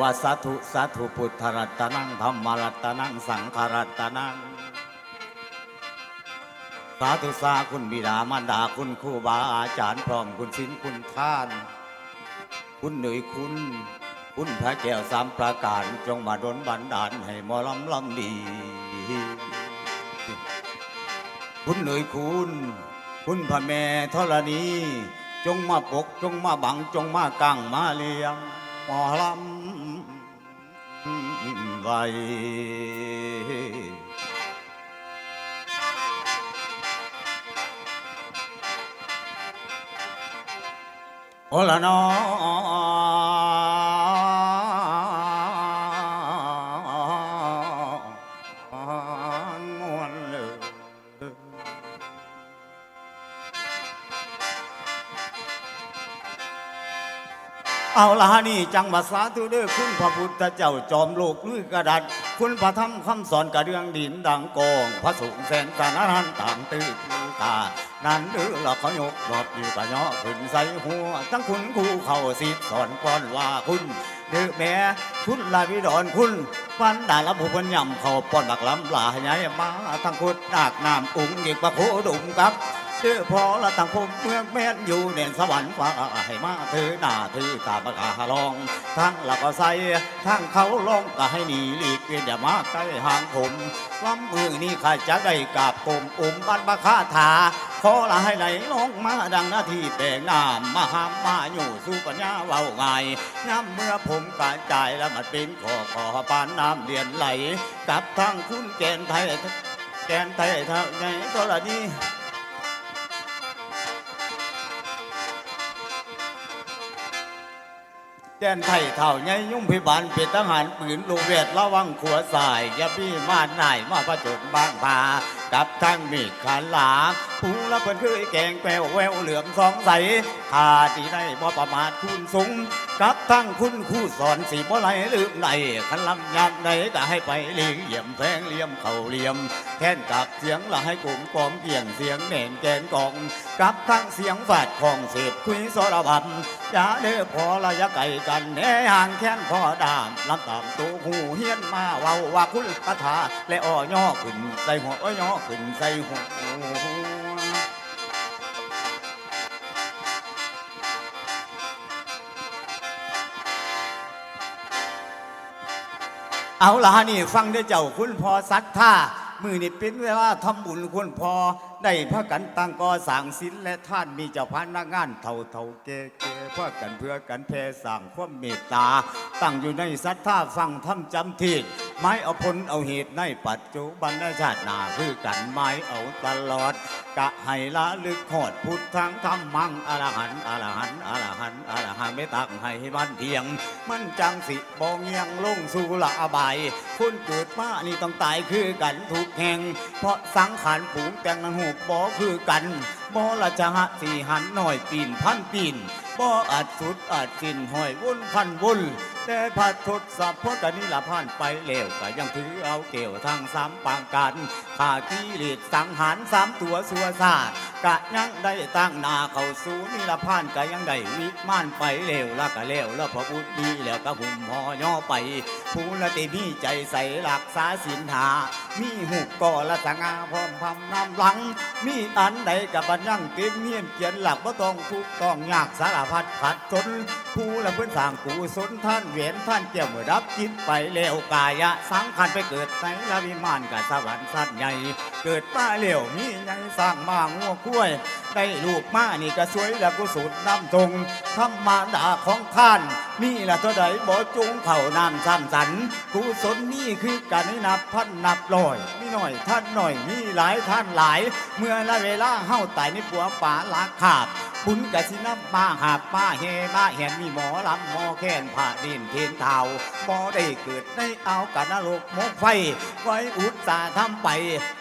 าว่าสาธุสาธุพุทธรัตนังธรรมรัตนังสังฆรัตนัง สาธุสาคุณบิดามารดาคุณครูบาอาจารย์พร้อมคุณศิลคุณท่าน คุณเหนื่อยคุณ คุณพระแก้วสามประการจงมาดลบันดาลให้มอลำลำดี คุณเหนื่อยคุณ คุณพระแม่ธรณีจงมาปกจงมาบังจงมากังมาเลี้ยงหมอลำ ไว้โเอาละนี่จังหวัดสาธุเด้อคุณพระพุทธเจ้าจอมโลกลือกระดัดคุณพระธรรมคำสอนกระเรื่องดินดังกองพระสงฆ์แสนสารนันต่างตื้อคือตานั้นเด้อเราเขายกดอกอยู่กะเนาะขึ้นใส่หัว ทั้งคุณครูเข้าสิสอนก่อนว่าคุณเด้อแม่คุณลาวิดอนคุณปันดาละผู้เพันยำเขาป้อนบักลำลาใหญ่มาทั้งคุณนากน้ำอุ้งเด็กประโคดุมครับ ชื่อพอละต่างผมเมืองแม่นอยู่เด่นสวรรค์ฟ้าให้มาถือหน้าถือตาประกาลอง ทั้งหลักก็ใส่ทั้งเขาลองก็ให้หนีหลีกเวียนอย่ามาใกล้ห่างผมลำมือนี้ข้าจะได้กราบกลมอุ้มบันบาคาถาขอละให้ไหลลงมาดังหน้าที่แปลงน้ำมาหามมาอยู่สู่ปัญญาเว้าง่ายน้ำเมื่อผมกระจายแล้วมันเป็นขอขอปานน้ำเดียนไหล กับทั้งคุณแกนไทยแกนไทยเท่าไงก็ละนี้ แดนไทยเท่าไงยุ่งพิบาลเป็นทหารปืนลูกเวทระวังขัวสายยาพี่มาหน่ายมาประจนบางพากับทั้งมีขันหลา ผู้ละเพิ่นคือแกงแปวแววเหลือมสองใสขาที่ได้บ่ประมาทคุณสูงกับทั้งคุณคู่สอนสีบ่ไหลลืมไหลขันลำยามใดก็ให้ไปเลี้ยงเหยี่ยมแพงเลี่ยมเข่าเลี่ยมแท่นกับเสียงละให้กลุ่มกอมเกี่ยงเสียงแหน่นแกนกองกับทั้งเสียงฝาดของเศษคุยสรบัมยาเด้อพอระยะไกลกันแหน่ห่างแค้นพอดามลำตามตัวหูเฮียนมาเว้าว่าคุณคาถาและอ้อย่อขึ้นใส่หัวอ้อย่อขึ้นใส่หัว เอาล่ะนี่ฟังได้เจ้าคุณพอสักท่ามือนี่เป็นเวลาทำบุญคุณพอได้พระกันตั้งก่อสร้างศิลและท่านมีเจ้าพนักงานเท่าเท่าเกเก๋พากันเพื่อกันแพ่สั่งความเมตตา ตั้งอยู่ในศรัทธาฟังทำจำที ไม้เอาผลเอาเหตุในปัจจุบันชาติหนาคือกันไม้เอาตลอด กะให้ละลึกหอดพุทธังธรรมังอรหันอรหันอรหันอรหันไม่ตักให้บ้านเพียง มันจังสิบองเงียงลงสู่ละอบายคนเกิดมานี่ต้องตายคือกันทุกแห่ง เพราะสังขารผูงแต่งนั้นหูบ่คือกันบ่ละจะหะสี่หันหน่อยปีนพันปีนบ่อาจสุดอาจสินห้อยวุ่นพันวุ่นแต่พัดทดสับพจนนี่ละผ่านไปแล้วก็ยังถือเอาเกี่ยวทางสามปางกันขากิเลสสังหารสามตัวสัวซากะยังได้ตั้งนาเข้าสู่นี่ละผ่านก็ยังได้วิมานไปแล้วละก็แล้วแล้วพระพุทธดีแล้วก็หุ่มหอย่อไปผู้ละติมีใจใสรักษาศีลหา มีหุกก่อละสงาพร้อมพำนำหลัง มีอันใดกับบัญญังเก็บเงียนเขียนหลักว่าต้องทุกต้องยากสารพัดขัดจนผู้ละเพื่อนสร้างกูสนท่านเวียนท่านเกี่ยวเมื่อรับจิตไปแล้วกายะสังขันไปเกิดในละวิมานกับสวรรค์สัตว์ใหญ่ เกิดมาเลี้ยวมีใหญ่สร้างมางัวกล้วยได้ลูกมานี่ก็สวยแล้วก็สูตรน้ำทงธรรมาดาของท่าน นี่ละตัวใดบ่จุงเข่าน้ำซ้ำสันกุศลนี่คือการนับพันนับร้อยมีหน่อยท่านหน่อยมีหลายท่านหลาย เมื่อละเวลาเฮาตายในปัวป่าลาขาบบุญกะสินับมาหาบมาเฮมาเห็นมีหมอลำหมอแค้นผ่าดินเทนเทาบ่ได้เกิดในเอากันนรกมกไฟไว้อุตสาห์ทำไป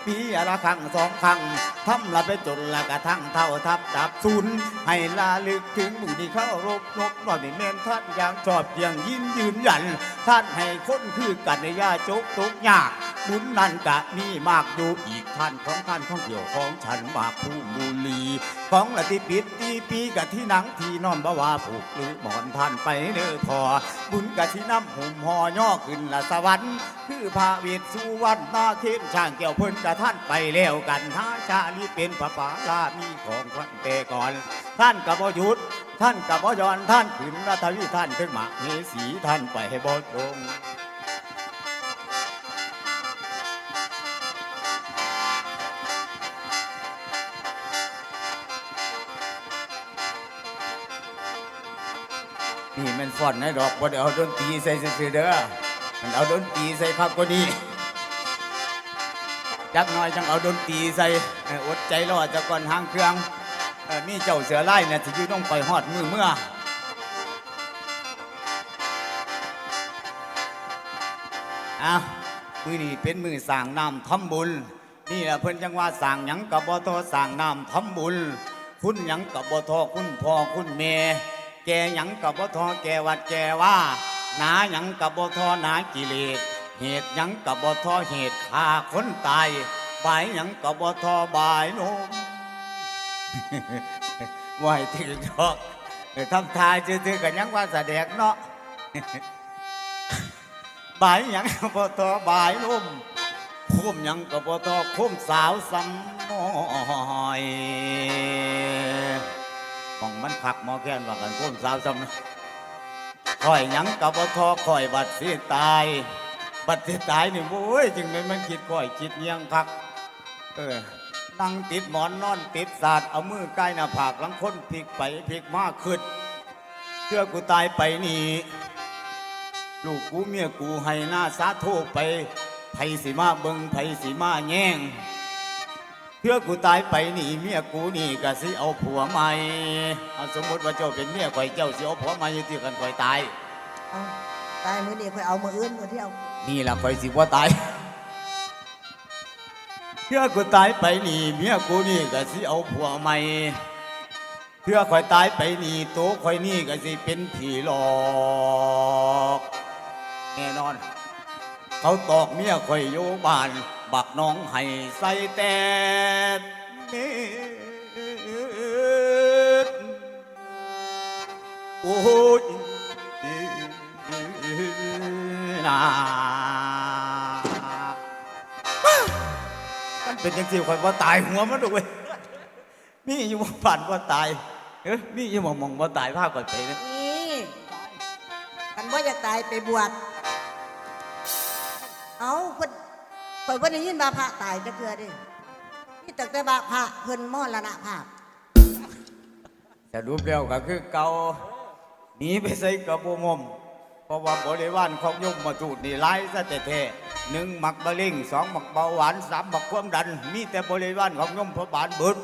ปีละครั้งสองครั้งทำละไปจนละกระทั่งเท่าทับดับศูนย์ให้ลาลึกถึงมือที่เข้ารบนกนอนที่เมนท่านอย่างชอบอย่างยิ้มยืนยัน ท่านให้คนคือกันในยาจกตกยากบุญนั่นกะมีมากอยู่อีกท่านของท่านของเกี่ยวของฉันมากผู้บุรีของละที่ปิดตีปีกะที่หนังที่นอนบ่ว่าผูกหรือหมอนท่านไปเด้อพอบุญกะที่น้ำหุ่มห่อย่อขึ้นละสวรรค์คือพระเวทสุวรรณนาเทนช่างเกี่ยวเพิ่นกะท่านไปแล้วกันท้าชาลีเป็นพระปาลามีของขวัญแต่ก่อน ท่านกับบ่หยุดท่านกับบ่ยอนท่านขึ้นรัฐวิท่านขึ้นมาเฮสีท่านไปให้บ่ตรง นี่มันฟอนในดอกบ่ได้เอาดนตรีใส่ซื่อๆเด้อมันเอาดนตรีใส่ครับก็ดีจักหน่อยจังเอาดนตรีใส่อดใจรอจะก่อนหางเครื่องอ่อมีเจ้าเสือไล่เนี่ยสิยู่ต้องคอยฮอดมือเมื่ออ้าวมือนี้เป็นมือสางน้ำทำบุญ นี่แหละเพิ่นจังว่าสางหยังกับบ่ทอสางน้ำทำบุญ คุณหยังกับบ่ทอคุณพ่อคุณแม่ แกหยังกับบ่ทอแกวัดแกว่า หนาหยังกับบ่ทอหนากิเลสเหตุหยังกับบ่ทอเหตุฆ่าคนตายบายหยังกับบ่ทอบายนมไหวถึงดอกทำทายซื่อๆกันยังว่าแสดงเนาะบายหยังกับบ่ทอบายโนมคุ้มหยังกับบ่ทอคุ้มสาวสำน้อย มันขักหมอแค้นว่ากันคุ้มสาวสำน้อยคอยหยังกับบ่ทอคอยบัดสิตาย บัดสิตายนี่โว้ยจึงเป็นมันคิดคอยคิดเงียงคัก เออนั่งติดหมอนนอนติดศาสตร์เอามือใกล้หน้าผากหลังคนพลิกไปพลิกมาขึ้นเชื่อกูตายไปนี่ลูกกูเมียกูให้หน้าสาโทไปไผสิมาเบิงไผสิมาแย่ง เพื่อกูตายไปนี่เมียกูนี่ก็สิเอาผัวใหม่เอาสมมติว่าเจ้าเป็นเมียข่อยเจ้าสิเอาผัวใหม่อยู่ที่กันข่อยตาย เอาตายมือนี้ค่อยเอามืออื่นมือเที่ยวนี่ล่ะข่อยสิว่าตาย เพื่อกูตายไปนี่เมียกูนี่ก็สิเอาผัวใหม่เพื่อข่อยตายไปนี่ตัวข่อยนี่ก็สิเป็นผีหลอกแน่นอน เขาตอกเมียข่อยอยู่บ้าน บักน้องให้ใส่แต่เม็ดโอ้ยนามันเป็นยังสิข่อยว่าตายหัวมันดูเว้ยมีอยู่บ่ผ่านว่าตายเอ้ยมีอยู่หมองมองว่าตายภาพก่อนไปนะนี่กันว่าอยากตายไปบวชเอาเพิ่น ปิดว่าได้ยินบาพระตายจะเกลือเดินี่ตั้งแต่บาพระเพิ่นมอรณภาพจะรูปแล้วก็คือเก่าหนีไปใส่กระโปรงมเพราะว่าบริวารของยมมาจูดนี่ร้ายซะแต่แท้หนึ่งหมักบะเร็งสองหมักเบาหวานสามหมักความดัน มีแต่บริวารของยมพระบาลเบิด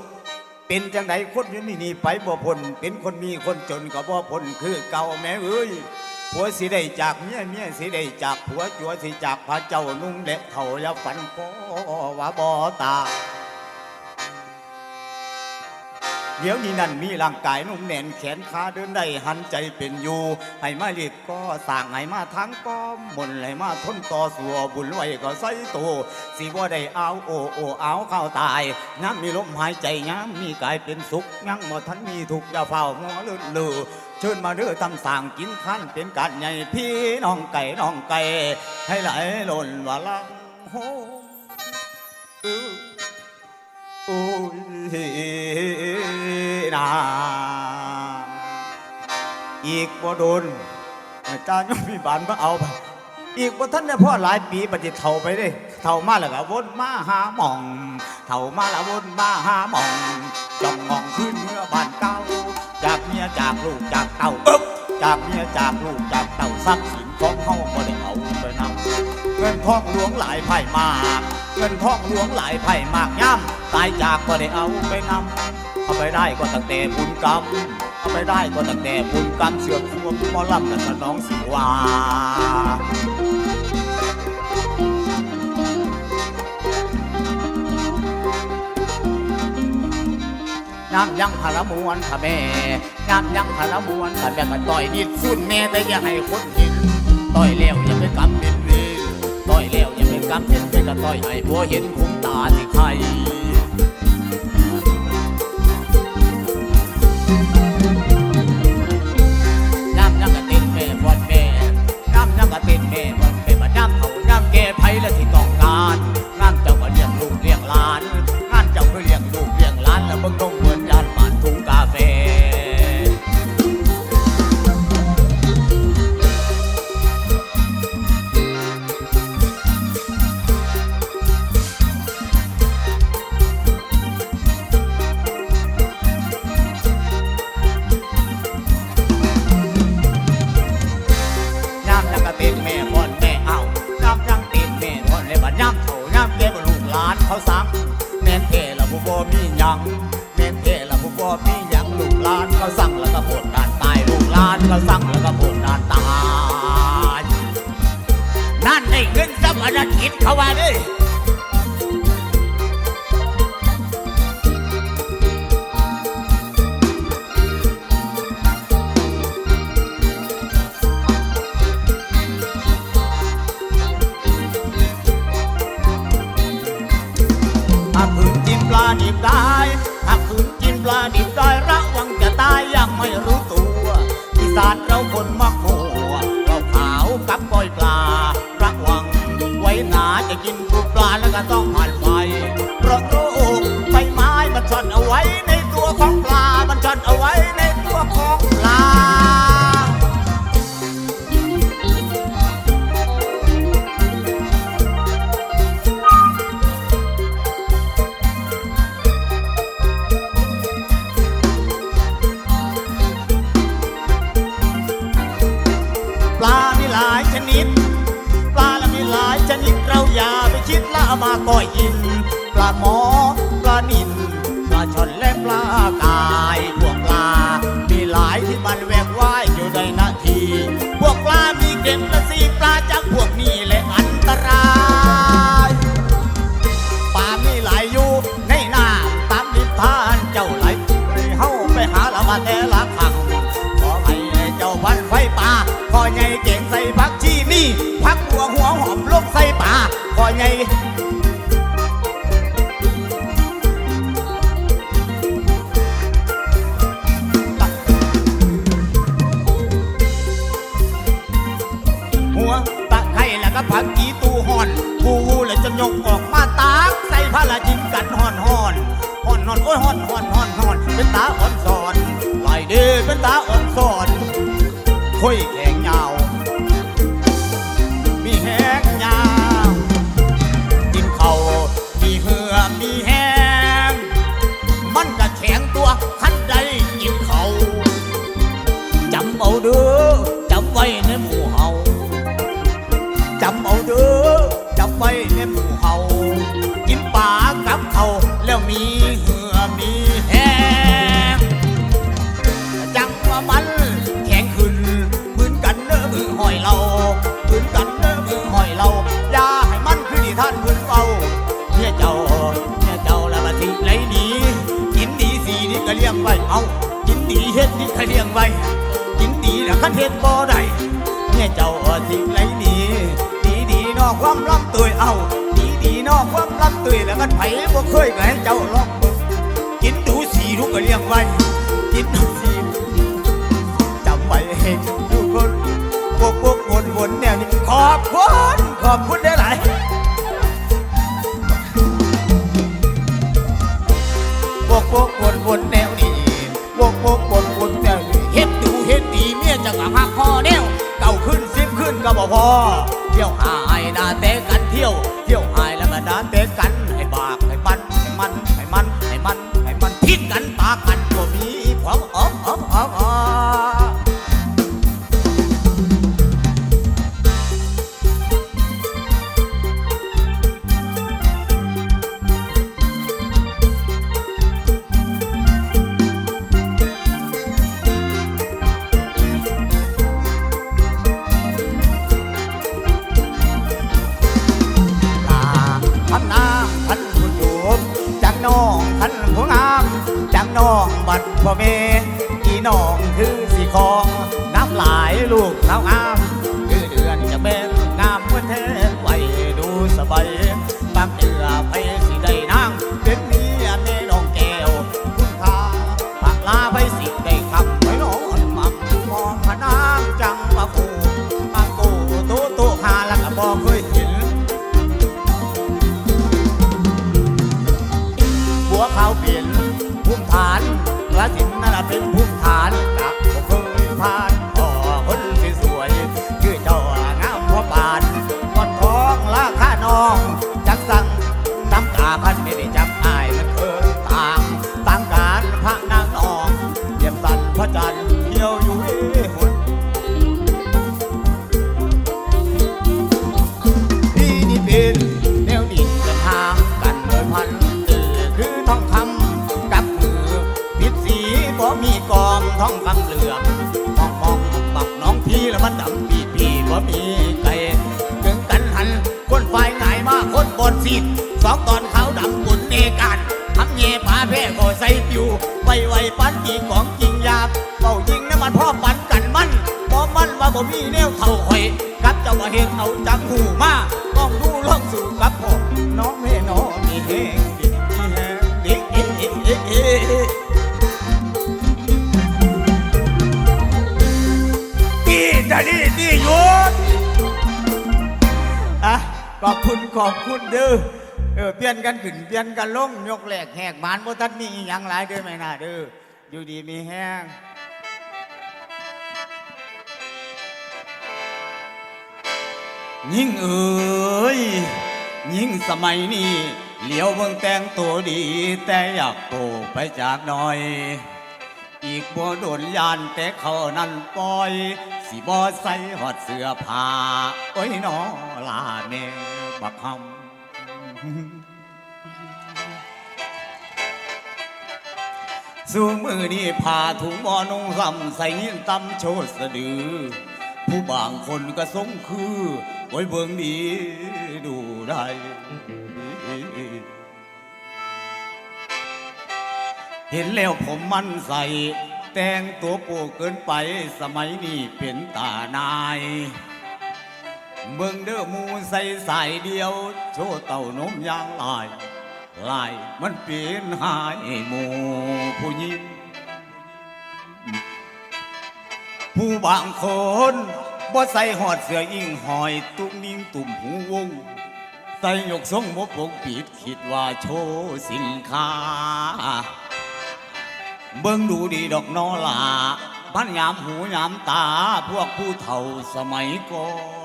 เป็นจังไดคนอยู่นี่นี่ไปบ่พ้นเป็นคนมีคนจนก็บ่พ้นคือเก่าแม่เอ้ย ผัวสิได้จากเมียเมียสิได้จากผัวจัวสิจากพระเจ้านุ่งและเขาแล้วฝันก็ว่าบ่ตา เดี๋ยวนี้นั่นมีร่างกายนุ่มแน่นแขนขาเดินได้หันใจเป็นอยู่ ให้มาเรียกก็สั่งให้มาทั้งก็มนให้มาทนต่อสัวบุญไว้ก็ใส่ตัวสิว่าได้เอาโอโอเอาเข้าตายย้ำมีลมหายใจย้ำมีกายเป็นสุขยังบ่ทันมีทุกข์อย่าเฝ้ามัวลื่นลือ เชิญมาเรือตำสั่งกินขั้นเป็นการใหญ่พี่น้องไก่น้องไก่ให้ไหลหล่นว่าลังโฮออโอ้ยนาอีกบ่โดนจ้ายังมีบานมาเอาไป อีกบ่ท่านได้พ่อหลายปีปฏิเท่าไปเด้เท่ามาแล้วก็วนมาหาหมองเท่ามาแล้ววนมาหาหมองจ้องมองขึ้นเมื่อบ้านเก่าจากเมียจากลูกจากเต่าปึ๊บจากเมียจากลูกจากเต่าทรัพย์สินของเขาบ่ได้เอาไปนำเงินทองหลวงหลายไผ่มาก เงินทองหลวงหลายไผ่มากย่ำตายจากก็ได้เอาไปนำเอาไปได้ก็ตั้งแต่บุญกรรมเอาไปได้ก็ตั้งแต่บุญกรรมเสือกรวมหมอลำกันสน้องสิวา ยามยังพละมวนค่ะแม่ยามยังพละมวนค่ะแม่ก็ต่อยนิดสุดแม่แต่อย่าให้คนเห็นต่อยแล้วอย่าไปกำเป็นเวรต่อยแล้วอย่าไปกำเป็นเวรก็ต่อยให้ผัวเห็นคุ้มตาสิใคร บ่มีหยังแม่นแก่ละบ่บ่มีหยังลูกหลานเขาสั่งแล้วก็ปวดด้านตายลูกหลานเขาสั่งแล้วก็ปวดด้านตายนั่นได้เงินสัมอนาคิดเขาว่าเด้ ดิบได้หากคืนกินปลาดิบได้ระวังจะตายยังไม่รู้ตัวอีสานเราคนมักโมัวเราขาวกับก้อยปลา ระวัง ไว้หนาจะกินปูปลาแล้วก็ต้องผ่านไฟเพราะโรคใบไม้มันซ่อนเอาไว้ใน ก้อยกินปลาหมอปลานินปลาช่อนและปลากายพวกปลา มีหลายที่มันแหวกว่ายอยู่ในนาที พวกปลามีเก็บละสีปลาจัง ค่อยแข็งยาว มีแหงยาวกินเขามีเหือมีแหงมันก็แข็งตัวคันใดกินเขาจำเอาเด้อจำไว้ในหมู่เฮาจำเอาเด้อจำไว้ในหมู่เฮา เฮ็ดนี่ก็เลี้ยงไว้กินดีแล้วคันเฮ็ดบ่ได้เนี่ยเจ้าสิ่งไรดีดีดีนอกความลำตัวเอาดีดีนอกความลำตัวแล้วกันไผบ่เคยก็ให้เจ้าลองกินดูสีทุกก็เลี้ยงไว้กินดูสีจำไว้ให้ทุกคนพวกพวกวนวนแนวนี้ขอบคุณขอบคุณได้หลายพวกพวกวนวนแนวนี้พวกพวก ก็บอกพอเที่ยวหายนาเตะกันเที่ยว เที่ยวหายแล้วก็นาเตะกันให้บากให้ปันให้มัน ปันตีของจริงยากเป่ายิงน้ำมันพ่อปันกันมันบ่มันว่าบ่มีแนวเท่าข่อยกับเจ้าว่าเห็นเอาจากหูมาต้องดูลองสู่กับพ่อน้องแม่น้องมีเฮงดีแฮงดีเอ๊ะเอ๊ะเอ๊ะเอ๊ะดีจะดีดีหยุดอะขอบคุณขอบคุณเด้อเออเปลี่ยนกันขึ้นเปลี่ยนกันลงยกแหลกแหกหมานบ่ทันมีอหยังหลายเด้อแม่น่าเด้อ อยู่ดีมีแห้งยิ่งเอ๋ยยิ่งสมัยนี้เหลียวเบิ่งแต่งตัวดี แต่อยากโตไปจากหน่อย อีกบ่โดนยานแต่เขานั่นปล่อย สิบ่ใส่หอดเสื้อผ้าโอ้ยนอลาแม่บักคำ สู่มือนี้ผ่าถุงบอนุ่งซ้ำใส่ยินตำโชดสะดือ ผู้บางคนก็สงคือโอ้เบิ่งดีดูได้เห็นแล้วผมมั่นใส่แต่งตัวโปเกินไปสมัยนี้เป็นตานายเบิ่งเด้อมูใส่สายเดียว โชว์เต่านมยางลาย ลายมันเป็นหายหมูผู้หญิง ผู้บางคนบ่ใส่หอดเสืออิงหอยตุ้มนิ่งตุ่มหูวง ใส่ยกทรงบ่ปกปิดคิดว่าโชว์สินค้า เบิ่งดูดีดอกนอลาพันยามหูยามตาพวกผู้เฒ่าสมัยก่อน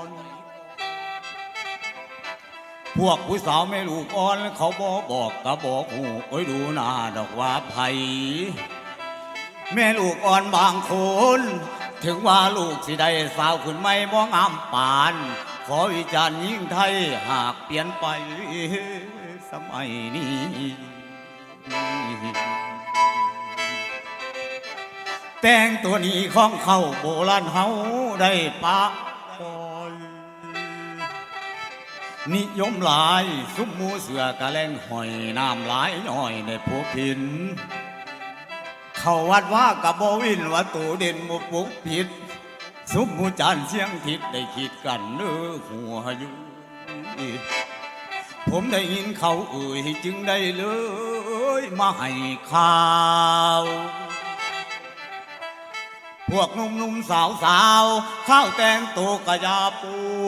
พวกผู้สาวไม่ลูกอ่อนเขาบอกบอกกะบอกหูโอ้ยดูหน้าดอกว่าไผแม่ลูกอ่อนบางคน ถึงว่าลูกสิได้สาวขึ้นไม่มองอามปาน ขอวิจารณ์ยิ่งไทยหากเปลี่ยนไปสมัยนี้แต่งตัวนี้ของเขาโบราณเฮาได้ปะ นิยมหลายซุ้มหมูเสือกะแลงหอยน้ำหลายย่อยในผู้พิน เขาวัดว่ากับโบวินว่าตูเด่นมุปุกผิด ซุ้มหมูจานเสียงทิศได้คิดกันเนื้อหัวอยู่ผมได้ยินเขาเอ่ยจึงได้เลย มาให้ข่าว พวกหนุ่มๆสาวๆข้าวแตงโตกะยาปู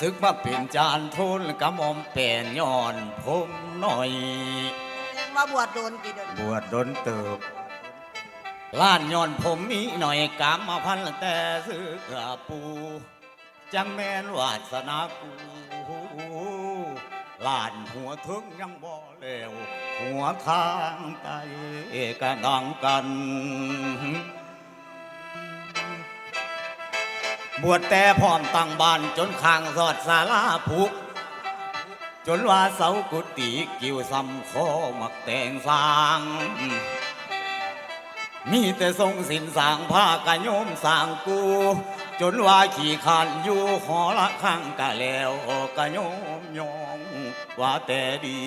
โอ้โอ้โอ้โอ้ไอ้ละนาละนาเดี๋ยวนี้นาภาคล้านย้อนจานบวชมาโดนศึกมาเป็นจานทุนกระหม่อมแป่นย้อนผมหน่อย ยังมาบวชโดนกี่เดือนบวชโดนเติบล้านย้อนผมมีหน่อยกามมาพันแต่ซื้อกระปู จังแม่นวาสนากูล้านหัวถึงยังบ่เลวหัวทางไตกระดังกัน บวชแต่พร้อมตั้งบ้านจนข้างสอดศาลาผูก จนว่าเสากุฏิกิ่วซ้ำคอมักแต่งสร้าง มีแต่ทรงสินสร้างผ้ากะโยมสร้างกู จนว่าขี่ขานอยู่หอละข้างกะแล้วกะโยมยองว่าแต่ดี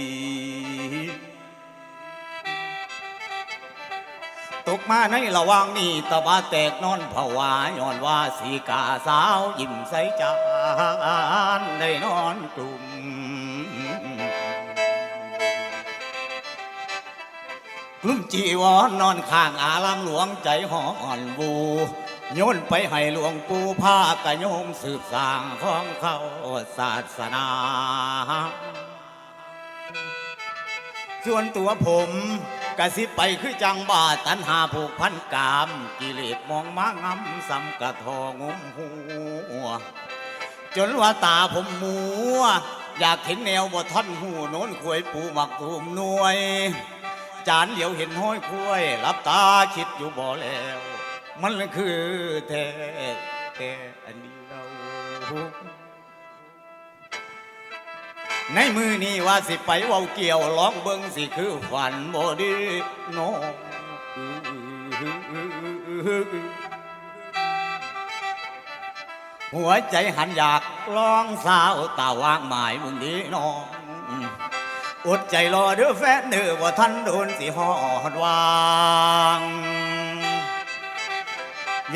กมาในระว่างนี้ตะบาแตกนอนผวาย้อนว่าสีกาสาวยิ้มใสจานได้นอนกลุ่มกลุ่มจีวรนอนข้างอารามหลวงใจห่อนบูโยนไปให้หลวงปู่พากะโยมสืบสางของเขาศาสนาส่วนตัวผม กะสิไปคือจังบาตันหาผูกพันกาม กิเลสมองมางำสำกะทองมหัว จนว่าตาผมมัว อยากเห็นแนวบ่ท่อนหูโน้นควยปูหมักตูมนวย จานเหลียวเห็นห้อยคุ้ยรับตาคิดอยู่บ่แล้ว มันคือแท้แต่อันเดียว ในมือนี้ว่าสิไปเว้าเกี่ยวร้องเบิ่งสิคือฝันบ่ดีน้องหัวใจหันอยากลองสาวตาวางหมายมึงดีน้องอดใจรอเด้อแฟนเด้อว่าท่านโดนสิหอดวาง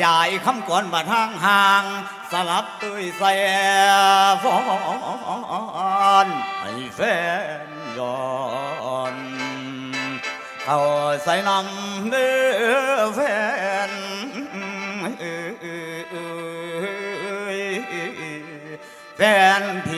ยายคำก่อนบัดห่างห่าง สลับตุ้ยใส่ฟอนให้แฟนย้อนเขาใส่นำเด้อแฟนแฟนพี่